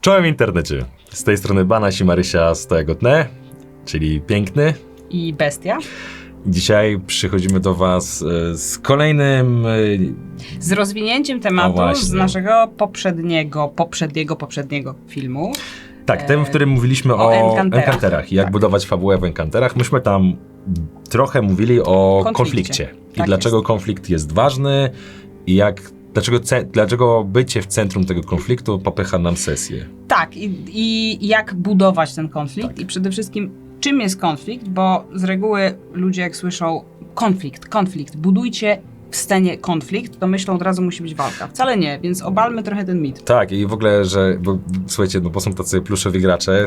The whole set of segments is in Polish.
Czołem internecie. Z tej strony Banaś i Marysia Stojagotne, czyli piękny. I bestia. Dzisiaj przychodzimy do Was e, z kolejnym. e, Z rozwinięciem tematu z naszego poprzedniego, poprzedniego, poprzedniego filmu. Tak, tym, w którym mówiliśmy E, o o, enkanterach. enkanterach i jak Tak. budować fabułę w enkanterach. Myśmy tam trochę mówili o Konflikcie. konflikcie i Tak dlaczego jest. konflikt jest ważny i jak. Dlaczego, ce, dlaczego bycie w centrum tego konfliktu popycha nam sesję? Tak, i, i jak budować ten konflikt Tak. i przede wszystkim czym jest konflikt, bo z reguły ludzie jak słyszą konflikt, konflikt, budujcie w scenie konflikt, to myślą od razu musi być walka. Wcale nie, więc obalmy trochę ten mit. Tak, i w ogóle, że bo, słuchajcie, no bo są tacy pluszowi gracze,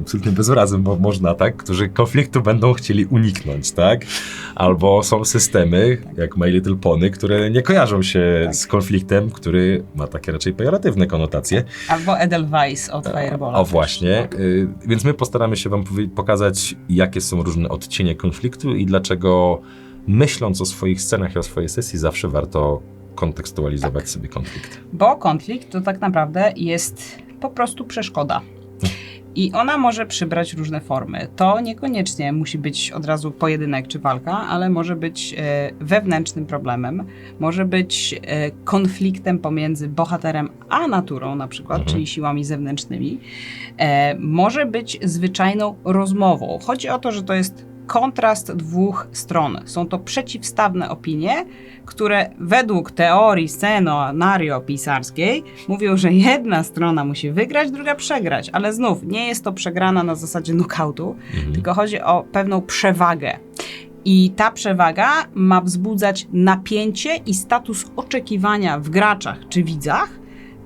absolutnie bez urazy, bo można, tak, którzy konfliktu będą chcieli uniknąć, tak? Albo są systemy, jak My Little Pony, które nie kojarzą się Tak. z konfliktem, który ma takie raczej pejoratywne konotacje. Albo Edelweiss od Firebola. O właśnie, y, więc my postaramy się wam pokazać, jakie są różne odcienie konfliktu i dlaczego myśląc o swoich scenach i o swojej sesji zawsze warto kontekstualizować Tak. sobie konflikt. Bo konflikt to tak naprawdę jest po prostu przeszkoda. I ona może przybrać różne formy. To niekoniecznie musi być od razu pojedynek czy walka, ale może być e, wewnętrznym problemem, może być e, konfliktem pomiędzy bohaterem a naturą, na przykład, Mhm. czyli siłami zewnętrznymi. E, może być zwyczajną rozmową. Chodzi o to, że to jest kontrast dwóch stron. Są to przeciwstawne opinie, które według teorii scenario-pisarskiej mówią, że jedna strona musi wygrać, druga przegrać, ale znów nie jest to przegrana na zasadzie knockoutu, Mhm. tylko chodzi o pewną przewagę. I ta przewaga ma wzbudzać napięcie i status oczekiwania w graczach czy widzach,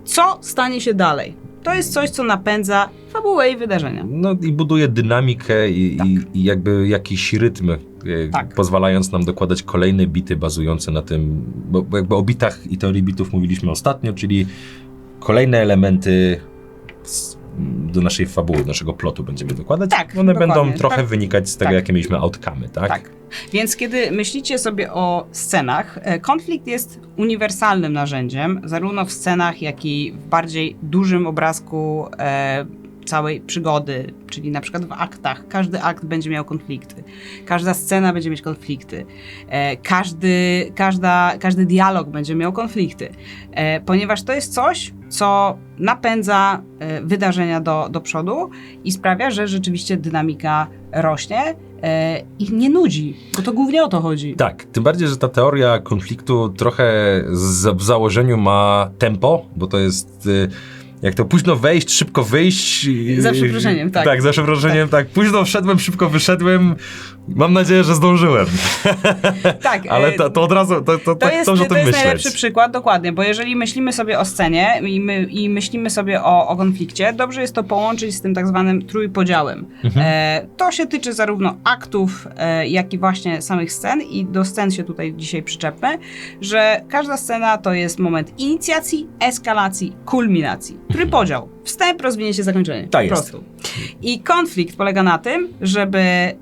co stanie się dalej. To jest coś, co napędza fabułę i wydarzenia. No i buduje dynamikę i, Tak. i, i jakby jakiś rytm, e, Tak. pozwalając nam dokładać kolejne bity bazujące na tym, bo, jakby o bitach i teorii bitów mówiliśmy ostatnio, czyli kolejne elementy do naszej fabuły, do naszego plotu będziemy dokładać. Tak, One dokładnie. będą trochę Tak. wynikać z tego, Tak. jakie mieliśmy outcome, tak? Tak. Więc kiedy myślicie sobie o scenach, e, konflikt jest uniwersalnym narzędziem, zarówno w scenach, jak i w bardziej dużym obrazku e, całej przygody, czyli na przykład w aktach. Każdy akt będzie miał konflikty. Każda scena będzie mieć konflikty. E, każdy, każda, każdy dialog będzie miał konflikty. E, ponieważ to jest coś, co napędza e, wydarzenia do, do przodu i sprawia, że rzeczywiście dynamika rośnie e, i nie nudzi, bo to głównie o to chodzi. Tak, tym bardziej, że ta teoria konfliktu trochę z, w założeniu ma tempo, bo to jest. Jak to późno wejść, szybko wyjść. i- Za przeproszeniem, tak. Tak, za przeproszeniem, tak. Późno wszedłem, szybko wyszedłem. Mam nadzieję, że zdążyłem. Tak, Ale e, to, to od razu, to, to, To tak jest, dobrze o to tym jest myśleć. najlepszy przykład, dokładnie, bo jeżeli myślimy sobie o scenie i, my, i myślimy sobie o, o konflikcie, dobrze jest to połączyć z tym tak zwanym trójpodziałem. Mhm. E, to się tyczy zarówno aktów, e, jak i właśnie samych scen i do scen się tutaj dzisiaj przyczepmy, że każda scena to jest moment inicjacji, eskalacji, kulminacji. Trójpodział. Wstęp, rozwinięcie, zakończenie. Tak jest. prostu. I konflikt polega na tym, żeby e,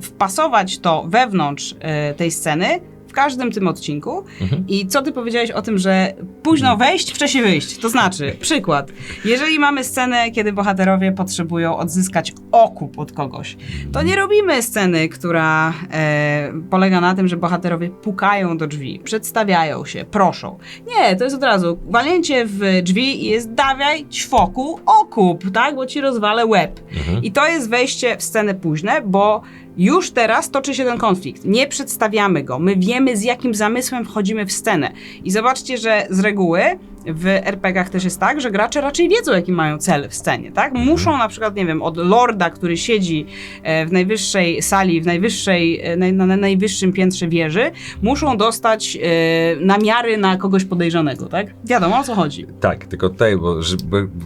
wpasować to wewnątrz e, tej sceny każdym tym odcinku. Mhm. I co ty powiedziałeś o tym, że późno wejść, wcześniej wyjść? To znaczy, przykład, jeżeli mamy scenę, kiedy bohaterowie potrzebują odzyskać okup od kogoś, to nie robimy sceny, która e, polega na tym, że bohaterowie pukają do drzwi, przedstawiają się, proszą. Nie, to jest od razu walnięcie w drzwi i jest dawiaj, ćwoku, okup, tak? Bo ci rozwalę łeb. Mhm. I to jest wejście w scenę późne, bo już teraz toczy się ten konflikt. Nie przedstawiamy go. My wiemy, z jakim zamysłem wchodzimy w scenę. I zobaczcie, że z reguły w RPG-ach też jest tak, że gracze raczej wiedzą, jaki mają cel w scenie, tak? Muszą na przykład, nie wiem, od lorda, który siedzi e, w najwyższej sali, w najwyższej, e, na, na najwyższym piętrze wieży, muszą dostać e, namiary na kogoś podejrzanego, tak? Wiadomo, o co chodzi. Tak, tylko tutaj, bo,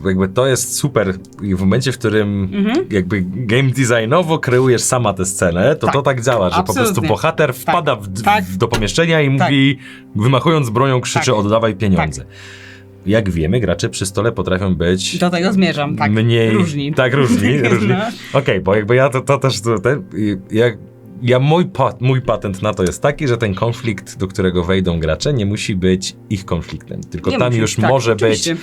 jakby to jest super i w momencie, w którym Mhm. jakby game designowo kreujesz sama tę scenę, to Tak, to tak działa, że po prostu absolutnie. bohater wpada w, tak. w, do pomieszczenia i Tak. mówi, wymachując bronią, krzyczy Tak. oddawaj pieniądze. Jak wiemy, gracze przy stole potrafią być Do tego zmierzam, tak. mniej... Różni. Tak, różni. różni. No. Okej, bo jakby ja to, to też... To, ten, jak, ja mój, mój patent na to jest taki, że ten konflikt, do którego wejdą gracze, nie musi być ich konfliktem, tylko Nie tam musi, już tak, może oczywiście. być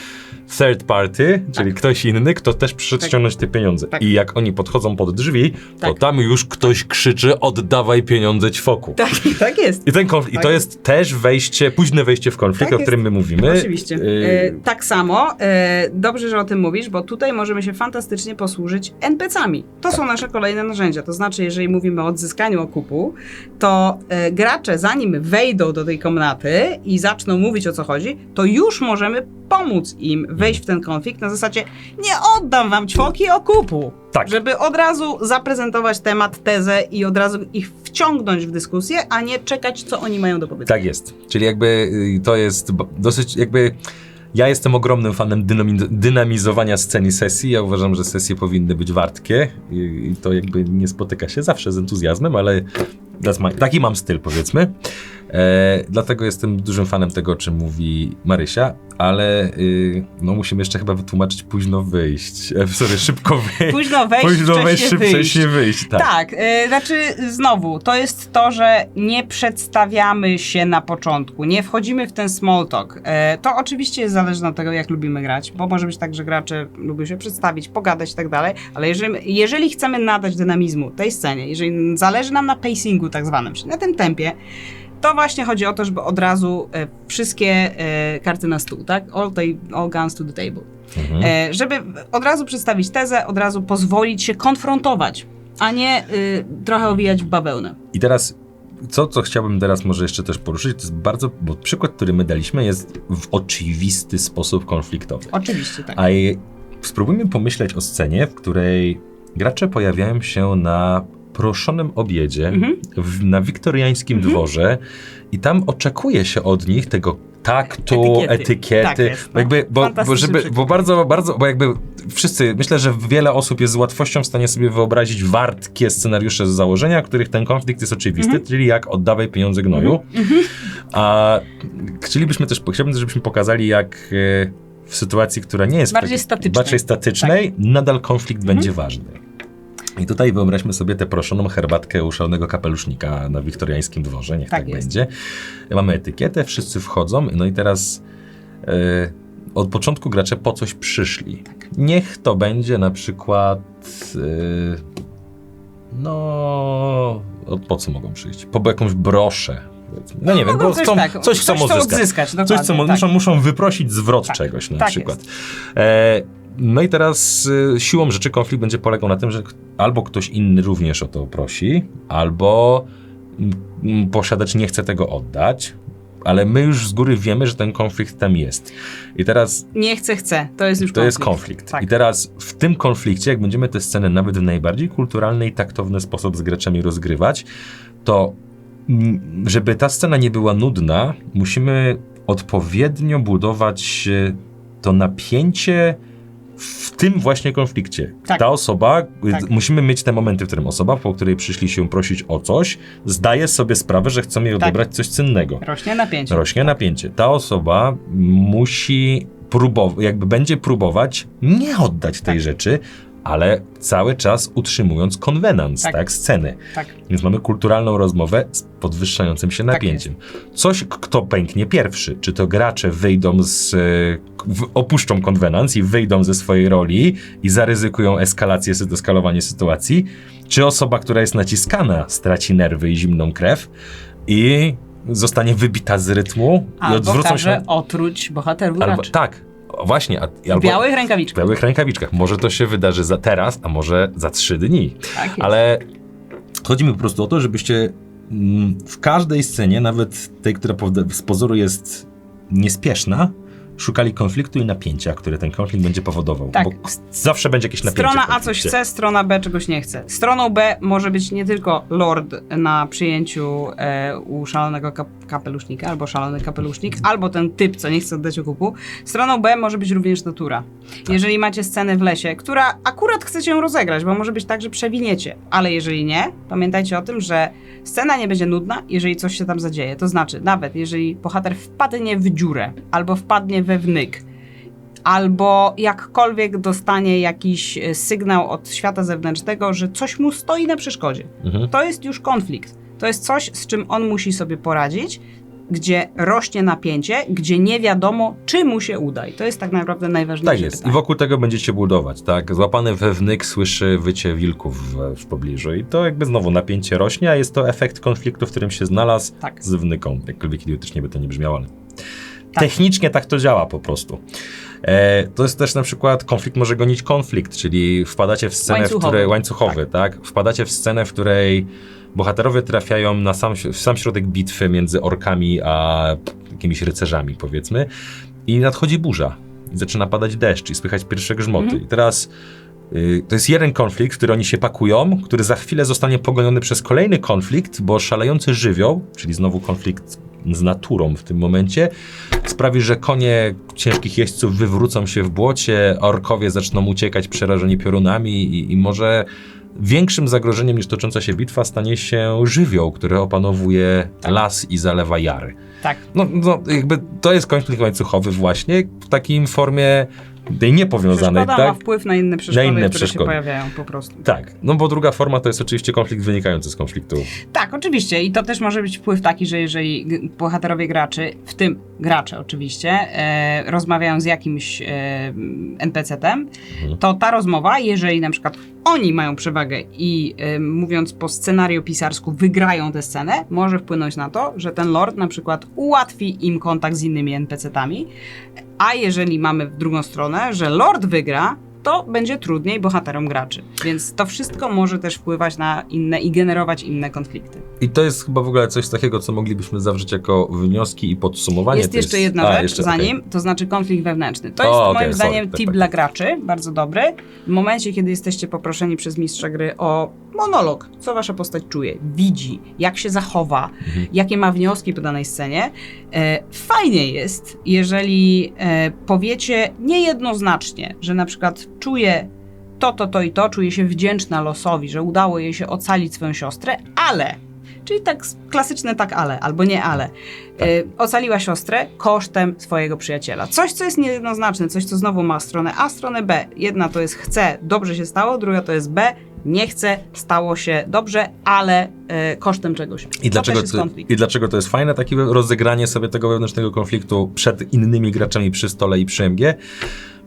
third party, czyli ktoś inny, kto też przyszedł Tak. ściągnąć te pieniądze. Tak. I jak oni podchodzą pod drzwi, to Tak. tam już ktoś krzyczy oddawaj pieniądze ćwoku. Tak, tak jest. I ten i Tak to jest. jest też wejście, późne wejście w konflikt, Tak o którym my mówimy. Oczywiście. Y, E, tak samo, e, dobrze, że o tym mówisz, bo tutaj możemy się fantastycznie posłużyć NPC-ami. To są nasze kolejne narzędzia. To znaczy, jeżeli mówimy o odzyskaniu okupu, to e, gracze, zanim wejdą do tej komnaty i zaczną mówić o co chodzi, to już możemy pomóc im wejść w ten konflikt na zasadzie nie oddam wam ćwoki okupu. Tak. Żeby od razu zaprezentować temat, tezę i od razu ich wciągnąć w dyskusję, a nie czekać, co oni mają do powiedzenia. Tak jest. Czyli jakby y, to jest dosyć jakby. Ja jestem ogromnym fanem dynami- dynamizowania scen i sesji. Ja uważam, że sesje powinny być wartkie i, to jakby nie spotyka się zawsze z entuzjazmem, ale my, taki mam styl, powiedzmy. E, dlatego jestem dużym fanem tego, o czym mówi Marysia, ale y, no musimy jeszcze chyba wytłumaczyć późno wyjść. E, sorry, szybko wyjść. Późno wejść, Późno wejść, szybko wyjść. wcześniej wyjść. Tak. Tak, y, znaczy znowu, to jest to, że nie przedstawiamy się na początku, nie wchodzimy w ten small talk. E, to oczywiście jest zależne od tego, jak lubimy grać, bo może być tak, że gracze lubią się przedstawić, pogadać i tak dalej, ale jeżeli, jeżeli chcemy nadać dynamizmu tej scenie, jeżeli zależy nam na pacingu tak zwanym, czyli na tym tempie, to właśnie chodzi o to, żeby od razu e, wszystkie e, karty na stół, tak? All, ta- all guns to the table. Mhm. E, żeby od razu przedstawić tezę, od razu pozwolić się konfrontować, a nie y, trochę owijać w bawełnę. I teraz, co, co chciałbym teraz może jeszcze też poruszyć, to jest bardzo, bo przykład, który my daliśmy jest w oczywisty sposób konfliktowy. Oczywiście tak. A spróbujmy pomyśleć o scenie, w której gracze pojawiają się na proszonym obiedzie Mhm. w, na wiktoriańskim dworze i tam oczekuje się od nich tego taktu, Etykiety. etykiety. Tak jest, bo, jakby, bo, bo, żeby, bo bardzo, bardzo, bo jakby wszyscy, myślę, że wiele osób jest z łatwością w stanie sobie wyobrazić wartkie scenariusze z założenia, których ten konflikt jest oczywisty, Mhm. czyli jak oddawaj pieniądze gnoju. A chcielibyśmy też, chciałbym też, żebyśmy pokazali, jak e, w sytuacji, która nie jest Bardziej tak- statycznej. bardziej statycznej, nadal konflikt Mhm. będzie ważny. I tutaj wyobraźmy sobie tę proszoną herbatkę u szalonego kapelusznika na wiktoriańskim dworze, niech tak, Tak będzie. Mamy etykietę, wszyscy wchodzą, no i teraz e, od początku gracze po coś przyszli. Tak. Niech to będzie na przykład e, no po co mogą przyjść? Po jakąś broszę. No nie wiem, Mogą bo coś chcą, tak, coś coś chcą Coś, co tak. muszą, muszą wyprosić zwrot Tak, czegoś na tak przykład. E, no i teraz y, siłą rzeczy konflikt będzie polegał na tym, że albo ktoś inny również o to prosi, albo mm, posiadacz nie chce tego oddać, ale my już z góry wiemy, że ten konflikt tam jest. I teraz Nie chcę, chcę. To jest już to konflikt. jest konflikt. Tak. I teraz w tym konflikcie, jak będziemy te sceny nawet w najbardziej kulturalny i taktowny sposób z graczami rozgrywać, to mm, żeby ta scena nie była nudna, musimy odpowiednio budować e, to napięcie w tym właśnie konflikcie. Tak. Ta osoba, y, Tak. musimy mieć te momenty, w którym osoba, po której przyszli się prosić o coś, zdaje sobie sprawę, że chcą jej Tak. odebrać coś cennego Rośnie napięcie. rośnie napięcie. Ta osoba musi próbować, jakby będzie próbować nie oddać tej Tak. rzeczy, ale cały czas utrzymując konwenans, tak. Tak. sceny. Tak. Więc mamy kulturalną rozmowę z podwyższającym się Tak napięciem. Coś, k- kto pęknie pierwszy. Czy to gracze wyjdą z, e, opuszczą konwenans i wyjdą ze swojej roli i zaryzykują eskalację, eskalowanie sytuacji, czy osoba, która jest naciskana, straci nerwy i zimną krew i zostanie wybita z rytmu i Albo odwrócą każe się. otruć bohaterów Albo, tak, o, właśnie. A, W albo, białych w rękawiczkach. białych rękawiczkach. Może to się wydarzy za teraz, a może za trzy dni. Tak jest. Ale chodzi mi po prostu o to, żebyście mm, w każdej scenie, nawet tej, która z pozoru jest niespieszna, szukali konfliktu i napięcia, które ten konflikt będzie powodował. Tak. Bo zawsze będzie jakieś napięcie. Strona w A coś chce, strona B czegoś nie chce. Stroną B może być nie tylko lord na przyjęciu e, u szalonego kap kapelusznika, albo szalony kapelusznik, albo ten typ, co nie chce oddać okupu. Stroną B może być również natura. Tak. Jeżeli macie scenę w lesie, która akurat chcecie ją rozegrać, bo może być tak, że przewiniecie, ale jeżeli nie, pamiętajcie o tym, że scena nie będzie nudna, jeżeli coś się tam zadzieje. To znaczy, nawet jeżeli bohater wpadnie w dziurę, albo wpadnie we wnyk, albo jakkolwiek dostanie jakiś e, sygnał od świata zewnętrznego, że coś mu stoi na przeszkodzie. Mhm. To jest już konflikt. To jest coś, z czym on musi sobie poradzić gdzie rośnie napięcie, gdzie nie wiadomo, czy mu się uda. I to jest tak naprawdę najważniejsze Tak jest. I pytanie. wokół tego będziecie budować, tak? Złapany wewnyk słyszy wycie wilków w, w pobliżu i to jakby znowu napięcie rośnie, a jest to efekt konfliktu, w którym się znalazł Tak. z wnyką. Jakkolwiek idiotycznie by to nie brzmiało, ale Tak. technicznie tak to działa po prostu. E, to jest też na przykład konflikt może gonić konflikt, czyli wpadacie w scenę, w Łańcuchowy. której łańcuchowy, tak. Wpadacie w scenę, w której bohaterowie trafiają na sam, w sam środek bitwy między orkami a jakimiś rycerzami, powiedzmy, i nadchodzi burza. I zaczyna padać deszcz i słychać pierwsze grzmoty. Mhm. I teraz y, to jest jeden konflikt, w który oni się pakują, który za chwilę zostanie pogoniony przez kolejny konflikt, bo szalejący żywioł, czyli znowu konflikt z naturą w tym momencie, sprawi, że konie ciężkich jeźdźców wywrócą się w błocie, orkowie zaczną uciekać przerażeni piorunami i, i może większym zagrożeniem niż tocząca się bitwa stanie się żywioł, który opanowuje Tak. las i zalewa jary. Tak. No, no jakby to jest konflikt łańcuchowy właśnie w takiej formie tej niepowiązanej, Przeszkoda ma tak? wpływ na inne przeszkody, inne które przeszkody. się pojawiają po prostu. Tak, no bo druga forma to jest oczywiście konflikt wynikający z konfliktu. Tak, oczywiście. I to też może być wpływ taki, że jeżeli bohaterowie graczy, w tym gracze oczywiście, e, rozmawiają z jakimś e, NPC-tem, Mhm. to ta rozmowa, jeżeli na przykład oni mają przewagę i e, mówiąc po scenariopisarsku wygrają tę scenę, może wpłynąć na to, że ten lord na przykład ułatwi im kontakt z innymi NPC-tami, a jeżeli mamy w drugą stronę, że lord wygra, to będzie trudniej bohaterom graczy. Więc to wszystko może też wpływać na inne i generować inne konflikty. I to jest chyba w ogóle coś takiego, co moglibyśmy zawrzeć jako wnioski i podsumowanie. Jest jeszcze jedna A, rzecz jeszcze, za okej. nim, to znaczy konflikt wewnętrzny. To O, jest okej, moim sorry, zdaniem tak, tip tak, dla tak. graczy, bardzo dobry. W momencie, kiedy jesteście poproszeni przez mistrza gry o monolog, co wasza postać czuje, widzi, jak się zachowa, Mhm. jakie ma wnioski po danej scenie, e, fajnie jest, jeżeli e, powiecie niejednoznacznie, że na przykład czuje to, to, to i to, czuje się wdzięczna losowi, że udało jej się ocalić swoją siostrę, ale Czyli tak klasyczne tak ale, albo nie ale. Tak. Y, ocaliła siostrę kosztem swojego przyjaciela. Coś, co jest niejednoznaczne, coś, co znowu ma stronę A, stronę B. Jedna to jest chce, dobrze się stało, druga to jest B, nie chce, stało się dobrze, ale kosztem czegoś. I dlaczego, to. I dlaczego to jest fajne, takie rozegranie sobie tego wewnętrznego konfliktu przed innymi graczami przy stole i przy MG?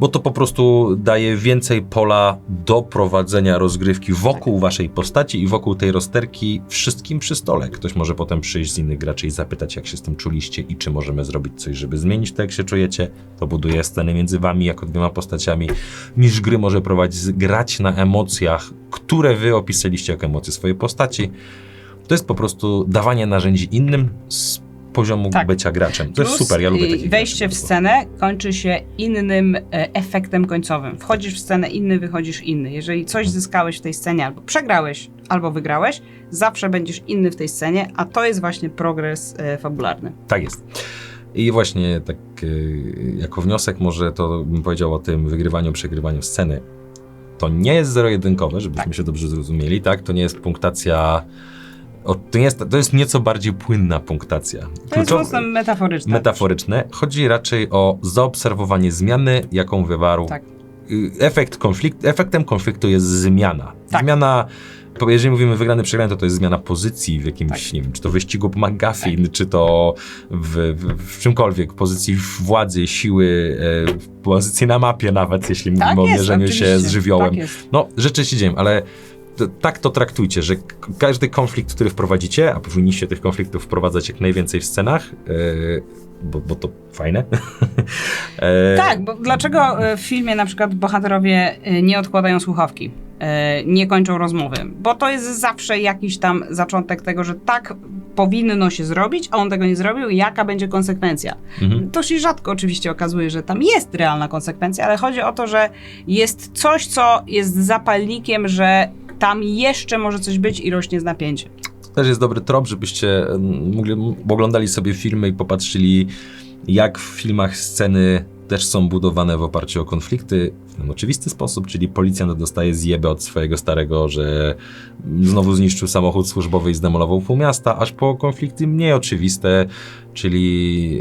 Bo to po prostu daje więcej pola do prowadzenia rozgrywki wokół Tak. waszej postaci i wokół tej rozterki wszystkim przy stole. Ktoś może potem przyjść z innych graczy i zapytać, jak się z tym czuliście i czy możemy zrobić coś, żeby zmienić to, jak się czujecie. To buduje sceny między wami jako dwiema postaciami. Mistrz gry może prowadzić, grać na emocjach, które wy opisaliście jako emocje swojej postaci. To jest po prostu dawanie narzędzi innym z poziomu Tak. bycia graczem. To jest Plus, super, ja lubię takich Wejście w scenę kończy się innym e, efektem końcowym. Wchodzisz w scenę inny, wychodzisz inny. Jeżeli coś zyskałeś w tej scenie, albo przegrałeś, albo wygrałeś, zawsze będziesz inny w tej scenie, a to jest właśnie progres e, fabularny. Tak jest. I właśnie tak y, jako wniosek może to bym powiedział o tym wygrywaniu, przegrywaniu sceny. To nie jest zero-jedynkowe, żebyśmy Tak. się dobrze zrozumieli, tak? To nie jest punktacja... O, to, jest, to jest nieco bardziej płynna punktacja. To jest mocno metaforyczne. metaforyczne. Chodzi raczej o zaobserwowanie zmiany, jaką wywarł Tak. y, efekt konfliktu. Efektem konfliktu jest zmiana. Tak. Zmiana, jeżeli mówimy wygrany, przegrany, to to jest zmiana pozycji w jakimś, Tak. nie wiem, czy to wyścigu po McGuffin, czy to w, w, w czymkolwiek, pozycji władzy, siły, e, pozycji na mapie nawet, jeśli Tak mówimy o jest, mierzeniu się oczywiście. z żywiołem. Tak. No, rzeczy się dzieją, ale tak to traktujcie, że każdy konflikt, który wprowadzicie, a powinniście tych konfliktów wprowadzać jak najwięcej w scenach, e, bo, bo to fajne. E, Tak, bo dlaczego e, w filmie na przykład bohaterowie nie odkładają słuchawki, nie kończą rozmowy? Bo to jest zawsze jakiś tam zaczątek tego, że tak powinno się zrobić, a on tego nie zrobił, jaka będzie konsekwencja. Mhm. To się rzadko oczywiście okazuje, że tam jest realna konsekwencja, ale chodzi o to, że jest coś, co jest zapalnikiem, że tam jeszcze może coś być i rośnie z napięcie. Też jest dobry trop, żebyście mogli, oglądali sobie filmy i popatrzyli, jak w filmach sceny też są budowane w oparciu o konflikty w ten oczywisty sposób, czyli policjant dostaje zjebę od swojego starego, że znowu zniszczył samochód służbowy i zdemolował pół miasta, aż po konflikty mniej oczywiste, czyli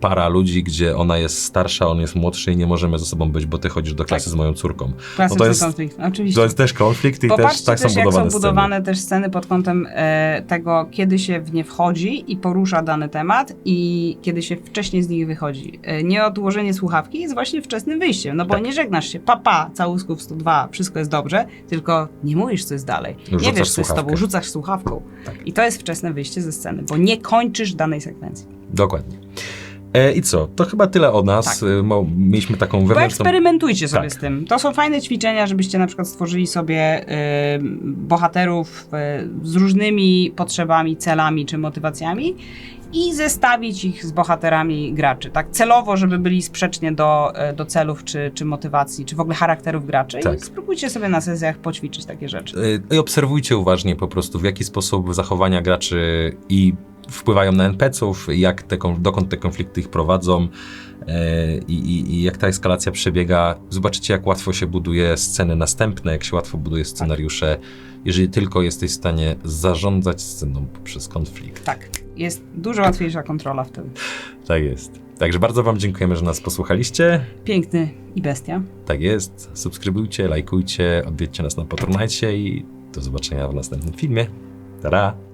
para ludzi, gdzie ona jest starsza, on jest młodszy i nie możemy ze sobą być, bo ty chodzisz do klasy Tak. z moją córką. Klasyczny to jest- konflikt. Oczywiście. To jest też konflikt i też tak też, są jak budowane są budowane też sceny pod kątem e, tego, kiedy się w nie wchodzi i porusza dany temat i kiedy się wcześniej z nich wychodzi. E, nie odłożenie słuchawki jest właśnie wczesnym wyjściem, no bo Tak. nie żegnasz się, papa, całusków 102, wszystko jest dobrze, tylko nie mówisz, co jest dalej. nie Rzucasz wiesz, co jest z tobą, rzucasz słuchawką. Tak. I to jest wczesne wyjście ze sceny, bo nie kończysz danej sekwencji. Dokładnie. E, I co? To chyba tyle od nas. Tak. E, mieliśmy taką wewnętrzną... Poeksperymentujcie sobie Tak. z tym. To są fajne ćwiczenia, żebyście na przykład stworzyli sobie y, bohaterów y, z różnymi potrzebami, celami czy motywacjami i zestawić ich z bohaterami graczy. Tak celowo, żeby byli sprzecznie do, y, do celów czy, czy motywacji, czy w ogóle charakterów graczy. I Tak. spróbujcie sobie na sesjach poćwiczyć takie rzeczy. E, I obserwujcie uważnie po prostu, w jaki sposób zachowania graczy i wpływają na NPC-ów, jak te, dokąd te konflikty ich prowadzą e, i, i, i jak ta eskalacja przebiega. Zobaczycie, jak łatwo się buduje sceny następne, jak się łatwo buduje scenariusze, jeżeli tylko jesteś w stanie zarządzać sceną poprzez konflikt. Tak, jest dużo łatwiejsza kontrola wtedy. Tak jest. Także bardzo Wam dziękujemy, że nas posłuchaliście. Piękny i bestia. Tak jest. Subskrybujcie, lajkujcie, odwiedźcie nas na Patronite i do zobaczenia w następnym filmie. Tada!